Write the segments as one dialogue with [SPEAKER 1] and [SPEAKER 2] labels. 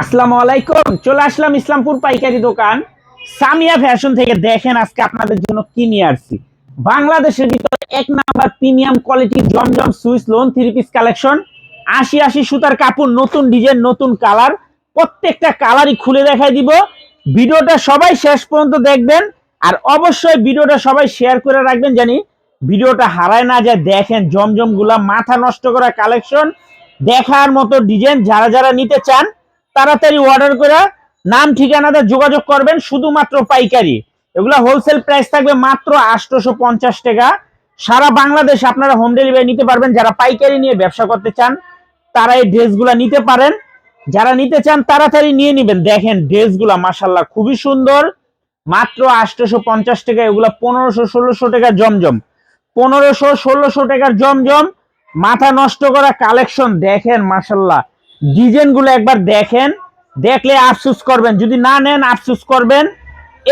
[SPEAKER 1] আসসালামু আলাইকুম। চলে আসলাম ইসলামপুর পাইকারি দোকান। সামিয়া ফ্যাশন থেকে দেখেন আজকে আপনাদের জন্য কি নিয়ে আসছি। বাংলাদেশের ভিতরে এক নাম্বার প্রিমিয়াম কোয়ালিটি জমজম Swiss lawn three piece collection. আশি আশি সুতার কাপড়, নতুন ডিজাইন, নতুন কালার। প্রত্যেকটা কালারই খুলে দেখাই দিব। ভিডিওটা সবাই শেষ পর্যন্ত দেখবেন। আর অবশ্যই ভিডিওটা সবাই শেয়ার করে রাখবেন জানি। ভিডিওটা হারায় না যায়, দেখেন জমজমগুলা মাথা নষ্ট করা কালেকশন। দেখার মতো ডিজাইন যারা যারা নিতে চান, তাড়াতাড়ি অর্ডার করে নাম ঠিকানাতে যোগাযোগ করবেন, শুধুমাত্র পাইকারি। এগুলা হোলসেল প্রাইস থাকবে মাত্র আটশোশো পঞ্চাশ টাকা। সারা বাংলাদেশ আপনারা হোম ডেলিভারি নিতে পারবেন, যারা পাইকারি নিয়ে ব্যবসা করতে চান তারা এই ড্রেসগুলা নিতে পারেন। যারা নিতে চান, তাড়াতাড়ি নিয়ে নেবেন। দেখেন ড্রেসগুলা মাসাল্লাহ খুবই সুন্দর। মাত্র আটশোশো পঞ্চাশ টাকা, এগুলা পনেরোশো ষোলোশো টাকা জমজম। পনেরোশো ষোলোশো টাকার জমজম। মাথা নষ্ট করা কালেকশন দেখেন মাসাল্লাহ ডিজাইনগুলো একবার দেখেন, দেখলে আফসুস করবেন। যদি না নেন, আফসুস করবেন।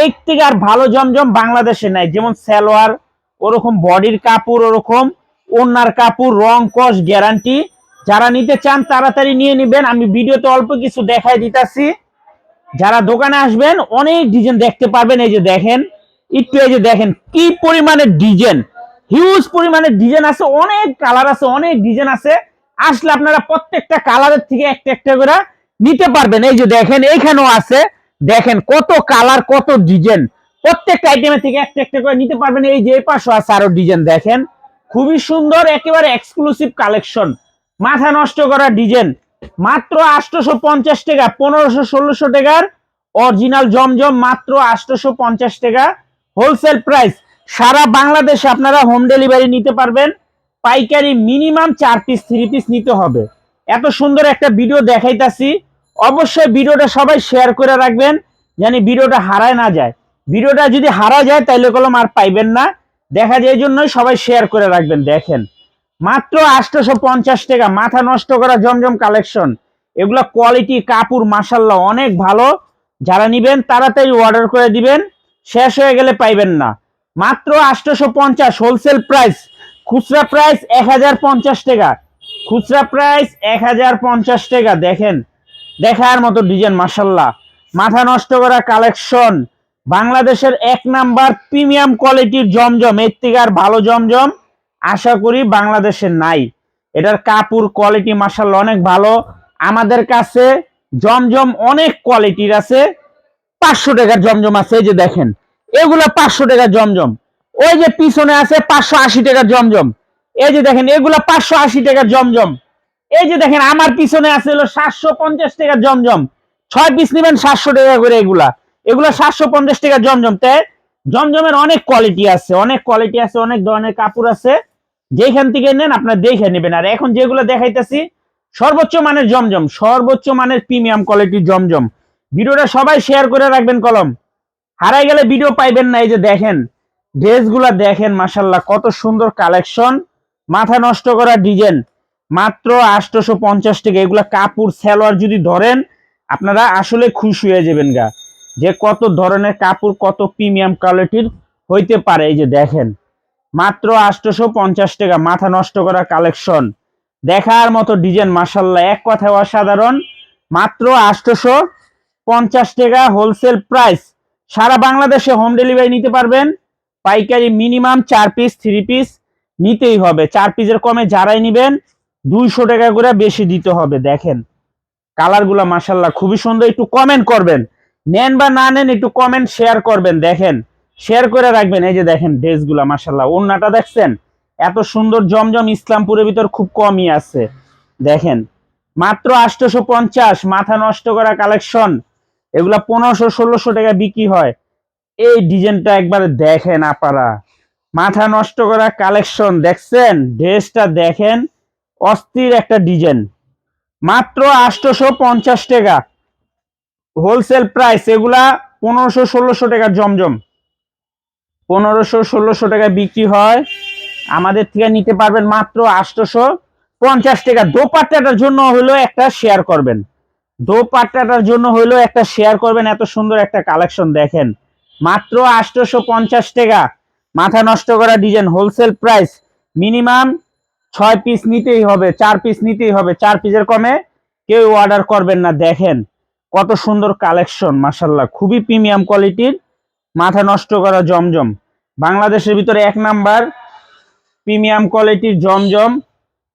[SPEAKER 1] এক থেকে আর ভালো জমজম বাংলাদেশে নাই। যেমন সালোয়ার, ওরকম বডির কাপড়, ওরকম ওনার কাপড়, রং, কস গ্যারান্টি যারা নিতে চান, তাড়াতাড়ি নিয়ে নেবেন। আমি ভিডিওতে অল্প কিছু দেখাই দিতাছি। যারা দোকানে আসবেন, অনেক ডিজাইন দেখতে পারবেন। এই যে দেখেন, একটু এই যে দেখেন, কি পরিমাণের ডিজাইন হিউজ পরিমাণে ডিজাইন আছে, অনেক কালার আছে, অনেক ডিজাইন আছে। আসলে আপনারা প্রত্যেকটা কালারের থেকে একটা একটা করে নিতে পারবেন। এই যে দেখেন, এইখানেও আছে। দেখেন কত কালার কত ডিজাইন প্রত্যেকটা আইটেমের থেকে একটা একটা করে নিতে পারবেন। এই যে পাশে আছে আরও ডিজাইন দেখেন। খুবই সুন্দর, একেবারে এক্সক্লুসিভ কালেকশন মাথা নষ্ট করা ডিজাইন মাত্র আটশোশো পঞ্চাশ টাকা, পনেরোশো, ষোলোশো টাকার অরিজিনাল জমজম, মাত্র আটশোশো পঞ্চাশ টাকা। হোলসেল প্রাইস সারা বাংলাদেশে আপনারা হোম ডেলিভারি নিতে পারবেন। পাইকারি মিনিমাম চার পিস থ্রি পিস নিতে হবে। এত সুন্দর একটা ভিডিও দেখাইতাছি। অবশ্যই ভিডিওটা সবাই শেয়ার করে রাখবেন জানি ভিডিওটা হারায় না যায়। ভিডিওটা যদি হারা যায়, তাইলে কলম আর পাইবেন না। দেখা যায় জন্যই সবাই শেয়ার করে রাখবেন, দেখেন। মাত্র আটশোশো পঞ্চাশ টাকা, মাথা নষ্ট করা জমজম কালেকশন এগুলো কোয়ালিটি কাপড় মাসাল্লাহ অনেক ভালো। যারা নিবেন, তাড়াতাড়ি অর্ডার করে দিবেন। শেষ হয়ে গেলে পাইবেন না। মাত্র আটশোশো পঞ্চাশ হোলসেল প্রাইস খুচরা প্রাইস এক হাজার পঞ্চাশ টাকা। খুচরা প্রাইস এক হাজার পঞ্চাশ টাকা, দেখেন। দেখার মতো ডিজাইন মাসাল্লাহ মাথা নষ্ট করা কালেকশন বাংলাদেশের এক নাম্বার প্রিমিয়াম কোয়ালিটির জমজম, এর থেকে আর ভালো জমজম আশা করি বাংলাদেশে নাই। এটার কাপড় কোয়ালিটি মাসাল্লাহ অনেক ভালো। আমাদের কাছে জমজম অনেক কোয়ালিটির আছে। পাঁচশো টাকার জমজম আছে, এই যে দেখেন। এগুলা পাঁচশো টাকা জমজম। ওই যে পিছনে আছে পাঁচশো আশি টাকার জমজম। এই যে দেখেন, এগুলা পাঁচশো আশি টাকার জমজম। এই যে দেখেন, আমার পিছনে আছে হলো সাতশো পঞ্চাশ টাকার জমজম। ছয় পিস নেবেন সাতশো টাকা করে এগুলা। এগুলা সাতশো পঞ্চাশ টাকার জমজম। তাই জমজমের অনেক কোয়ালিটি আছে, অনেক কোয়ালিটি আছে, অনেক ধরনের কাপড় আছে। যেখান থেকে নেন আপনার দেখে নেবেন। আর এখন যেগুলো দেখাইতেছি, সর্বোচ্চ মানের জমজম, সর্বোচ্চ মানের প্রিমিয়াম কোয়ালিটির জমজম। ভিডিওটা সবাই শেয়ার করে রাখবেন কলম। হারাই গেলে ভিডিও পাইবেন না, এই যে দেখেন, ড্রেসগুলা দেখেন মাসাল্লাহ কত সুন্দর কালেকশন মাথা নষ্ট করা ডিজাইন মাত্র আটশোশো পঞ্চাশ টাকা, এগুলা কাপড়, সালোয়ার যদি ধরেন, আপনারা আসলে খুশি হয়ে যাবেন গা। যে কত ধরনের কাপড়, কত প্রিমিয়াম কোয়ালিটির হইতে পারে, এই যে দেখেন, মাত্র আটশোশো পঞ্চাশ টাকা, মাথা নষ্ট করা কালেকশন দেখার মতো ডিজাইন মাসাল্লাহ এক কথায় অসাধারণ, মাত্র আটশোশো পঞ্চাশ টাকা হোলসেল প্রাইস সারা বাংলাদেশে হোম ডেলিভারি নিতে পারবেন। পাইকারি মিনিমাম চার পিস থ্রি পিস নিতেই হবে। চার পিসের কমে যারাই নিবেন, দুইশো টাকা করে বেশি দিতে হবে। দেখেন, কালারগুলো মাসাল্লাহ খুবই সুন্দর। একটু কমেন্ট করবেন। নেন বা না নেন একটু কমেন্ট শেয়ার করবেন। দেখেন শেয়ার করে রাখবেন। এই যে দেখেন ড্রেসগুলো মাসাল্লাহ ওন্নাটা দেখছেন? এত সুন্দর জমজম ইসলামপুরের ভিতর খুব কমই আছে। দেখেন, মাত্র আটশোশো পঞ্চাশ। মাথা নষ্ট করা কালেকশন এগুলা পনেরোশো, ষোলোশো টাকা বিক্রি হয়। এই ডিজাইনটা একবার দেখেন আপারা মাথা নষ্ট করা কালেকশন, দেখছেন? ড্রেসটা দেখেন, অস্থির একটা ডিজাইন। মাত্র আটশোশো পঞ্চাশ টাকা। হোলসেল প্রাইস এগুলা পনেরোশো, ষোলোশো টাকার জমজম। পনেরোশো, ষোলোশো টাকা বিক্রি হয়। আমাদের থেকে নিতে পারবেন মাত্র আটশোশো পঞ্চাশ টাকা। দোপাট্টাটার জন্য হলো একটা শেয়ার করবেন। দোপাট্টাটার জন্য হলো একটা শেয়ার করবেন, এত সুন্দর একটা কালেকশন দেখেন। মাত্র আটশোশো পঞ্চাশ টাকা। মাথা নষ্ট করা ডিজাইন হোলসেল প্রাইস মিনিমাম ছয় পিস নিতেই হবে, চার পিস নিতেই হবে, চার পিসের কমে কেউ অর্ডার করবেন না, দেখেন। কত সুন্দর কালেকশন মাসাল্লাহ খুবই প্রিমিয়াম কোয়ালিটির মাথা নষ্ট করা জমজম। বাংলাদেশের ভিতরে এক নাম্বার প্রিমিয়াম কোয়ালিটির জমজম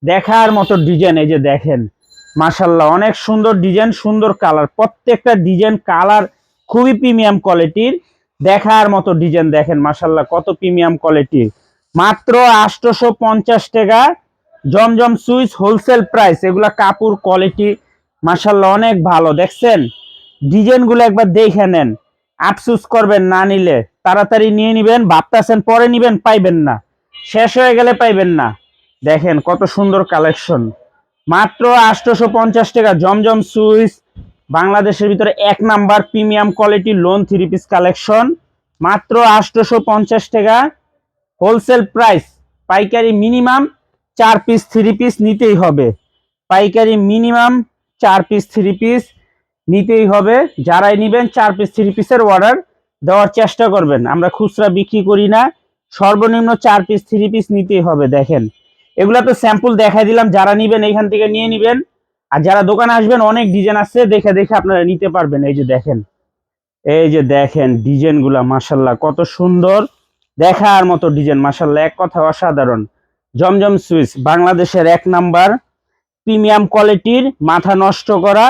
[SPEAKER 1] দেখার মতো ডিজাইন এই যে দেখেন। মাসাল্লাহ অনেক সুন্দর ডিজাইন, সুন্দর কালার। প্রত্যেকটা ডিজাইন কালার খুবই প্রিমিয়াম কোয়ালিটির। দেখার মতো ডিজাইন দেখেন মাসাল্লাহ কত প্রিমিয়াম কোয়ালিটির। মাত্র আটশোশো পঞ্চাশ টাকা, জমজম সুইচ, হোলসেল প্রাইস, এগুলা কাপড় কোয়ালিটি মাসাল্লাহ অনেক ভালো। দেখছেন? ডিজাইনগুলো একবার দেখে নেন। আফসুস করবেন না নিলে। তাড়াতাড়ি নিয়ে নিবেন, ভাবতেছেন, পরে নিবেন, পাইবেন না। শেষ হয়ে গেলে পাইবেন না। দেখেন কত সুন্দর কালেকশন। মাত্র আটশোশো পঞ্চাশ টাকা জমজম সুইচ, বাংলাদেশের ভিতরে এক number premium quality lawn three piece collection. মাত্র আটশোশো পঞ্চাশ টাকা হোলসেল প্রাইস। পাইকারি মিনিমাম চার পিস থ্রি পিস নিতেই হবে। পাইকারি মিনিমাম চার পিস থ্রি পিস নিতেই হবে। যারাই নিবেন চার পিস থ্রি পিসের অর্ডার দেওয়ার চেষ্টা করবেন। আমরা খুচরা বিক্রি করি না। সর্বনিম্ন চার পিস থ্রি পিস নিতেই হবে, দেখেন। এগুলা তো স্যাম্পল দেখাই দিলাম, যারা নিবেন এইখান থেকে নিয়ে নিবেন। আর যারা দোকানে আসবেন, অনেক ডিজাইন আছে, দেখে দেখে আপনারা নিতে পারবেন। এই যে দেখেন, এই যে দেখেন ডিজাইনগুলা মাসাল্লাহ কত সুন্দর। দেখার মতো ডিজাইন মাসাল্লাহ এক কথা অসাধারণ। জমজম সুইচ, বাংলাদেশের এক নাম্বার। প্রিমিয়াম কোয়ালিটির, মাথা নষ্ট করা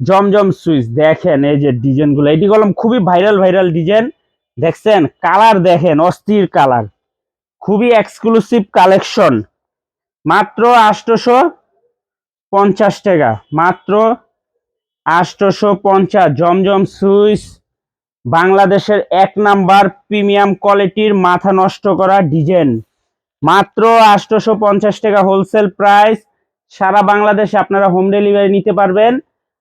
[SPEAKER 1] জমজম সুইচ। দেখেন, এই যে ডিজাইনগুলো, এটি কলম খুবই ভাইরাল ভাইরাল ডিজাইন দেখছেন? কালার দেখেন, অস্থির কালার। খুবই এক্সক্লুসিভ কালেকশন মাত্র আটশোশো পঞ্চাশ টাকা, মাত্র আটশোশো পঞ্চাশ। জমজম সুইচ বাংলাদেশের এক নাম্বার প্রিমিয়াম কোয়ালিটির মাথা নষ্ট করা ডিজাইন। মাত্র আটশোশো পঞ্চাশ টাকা হোলসেল প্রাইস। সারা বাংলাদেশে আপনারা হোম ডেলিভারি নিতে পারবেন।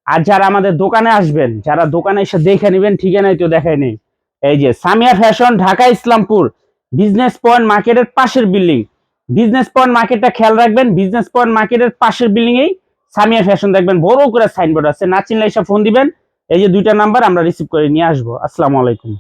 [SPEAKER 1] আর যারা আমাদের দোকানে আসবেন, যারা দোকানে এসে দেখে নেবেন ঠিকানাই তো দেখাই নেই। এই যে Samia fashion, Dhaka Islampur, business point মার্কেটের পাশের বিল্ডিং। বিজনেস পয়েন্ট মার্কেটটা খেয়াল রাখবেন। বিজনেস পয়েন্ট মার্কেটের পাশের বিল্ডিং এই সামিয়া ফ্যাশন দেখবেন। বড় করে সাইনবোর্ড আছে। না চিনলে এসে ফোন দিবেন। এই যে দুইটা নাম্বার আমরা রিসিভ করে নিয়ে আসব। আসসালামু আলাইকুম।